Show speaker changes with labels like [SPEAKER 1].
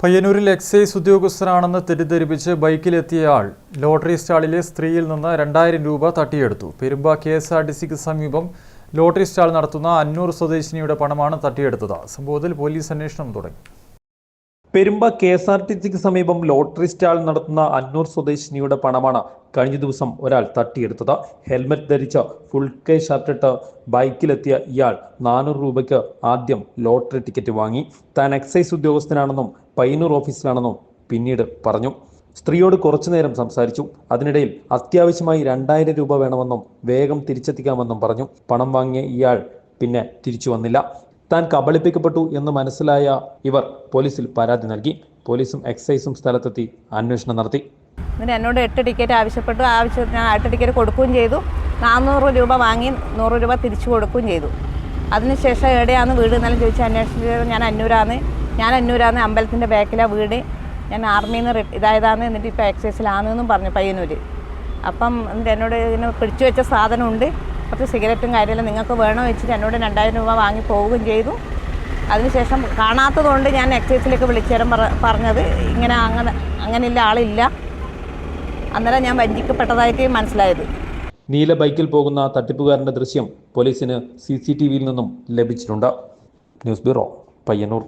[SPEAKER 1] പയ്യന്നൂരിൽ excise ഉദ്യോഗസ്ഥനാണെന്ന് തെറ്റിദ്ധരിപ്പിച്ച് ബൈക്കിലെത്തിയയാൾ lottery സ്റ്റാളിലെ സ്ത്രീയിൽ നിന്ന് രണ്ടായിരം രൂപ തട്ടിയെടുത്തു. Perumba K S R T സിക്ക് സമീപം ലോട്ടറി സ്റ്റാൾ നടത്തുന്ന അന്നൂർ സ്വദേശിനിയുടെ പണമാണ് തട്ടിയെടുത്തത്. സംഭവത്തിൽ പോലീസ് അന്വേഷണം തുടങ്ങി.
[SPEAKER 2] Perumba K S R T സിക്ക് സമീപം ലോട്ടറി സ്റ്റാൾ നടത്തുന്ന അന്നൂർ സ്വദേശിനിയുടെ പണമാണ് കഴിഞ്ഞ ദിവസം ഒരാൾ തട്ടിയെടുത്തത്. ഹെൽമറ്റ് ധരിച്ച് ഫുൾ കെ ഷർട്ടിട്ട് ബൈക്കിലെത്തിയ ഇയാൾ നാനൂറ് രൂപയ്ക്ക് ആദ്യം ലോട്ടറി ടിക്കറ്റ് വാങ്ങി. താൻ എക്സൈസ് ഉദ്യോഗസ്ഥനാണെന്നും പയ്യന്നൂർ ഓഫീസിലാണെന്നും പിന്നീട് പറഞ്ഞു. സ്ത്രീയോട് കുറച്ചു നേരം സംസാരിച്ചു. അതിനിടയിൽ അത്യാവശ്യമായി രണ്ടായിരം രൂപ വേണമെന്നും വേഗം തിരിച്ചെത്തിക്കാമെന്നും പറഞ്ഞു. പണം വാങ്ങിയ ഇയാൾ പിന്നെ തിരിച്ചു വന്നില്ല. താൻ കബളിപ്പിക്കപ്പെട്ടു എന്ന് മനസ്സിലായ ഇവർ പോലീസിൽ പരാതി നൽകി. പോലീസും എക്സൈസും സ്ഥലത്തെത്തി അന്വേഷണം നടത്തി.
[SPEAKER 3] എന്നിട്ട് എന്നോട് എട്ട് ടിക്കറ്റ് ആവശ്യപ്പെട്ടു. ആവശ്യം ഞാൻ എട്ട് ടിക്കറ്റ് കൊടുക്കുകയും ചെയ്തു. നാനൂറ് രൂപ വാങ്ങി നൂറ് രൂപ തിരിച്ചു കൊടുക്കുകയും ചെയ്തു. അതിനുശേഷം എവിടെയാണ് വീട് എന്നാലും ചോദിച്ചു അന്വേഷിച്ചത് ഞാൻ അന്നൂരാന്ന്. ഞാൻ അന്നൂരാന്ന് അമ്പലത്തിന്റെ ബാക്കിലാണ് വീട്. ഞാൻ ആർമിയിൽ നിന്ന് ഇതായതാണ് എന്നിട്ട് ഇപ്പോൾ എക്സൈസിലാണെന്നും പറഞ്ഞു പയ്യന്നൂർ അപ്പം എന്നിട്ട് എന്നോട് ഇങ്ങനെ പിടിച്ചു വെച്ച സാധനമുണ്ട്. കുറച്ച് സിഗരറ്റും കാര്യമെല്ലാം നിങ്ങൾക്ക് വേണോ വെച്ചിട്ട് എന്നോട് രണ്ടായിരം രൂപ വാങ്ങി പോവുകയും ചെയ്തു. അതിനുശേഷം കാണാത്തതുകൊണ്ട് ഞാൻ എക്സൈസിലേക്ക് വിളിച്ചേരം പറ പറഞ്ഞത് ഇങ്ങനെ അങ്ങനെ അങ്ങനെയുള്ള ആളില്ല. അന്നേരം ഞാൻ വഞ്ചിക്കപ്പെട്ടതായിട്ട് മനസ്സിലായത്.
[SPEAKER 2] നീല ബൈക്കിൽ പോകുന്ന തട്ടിപ്പുകാരന്റെ ദൃശ്യം പോലീസിന് സി സി ടി വിയിൽ നിന്നും ലഭിച്ചിട്ടുണ്ട്. News bureau Payyanur.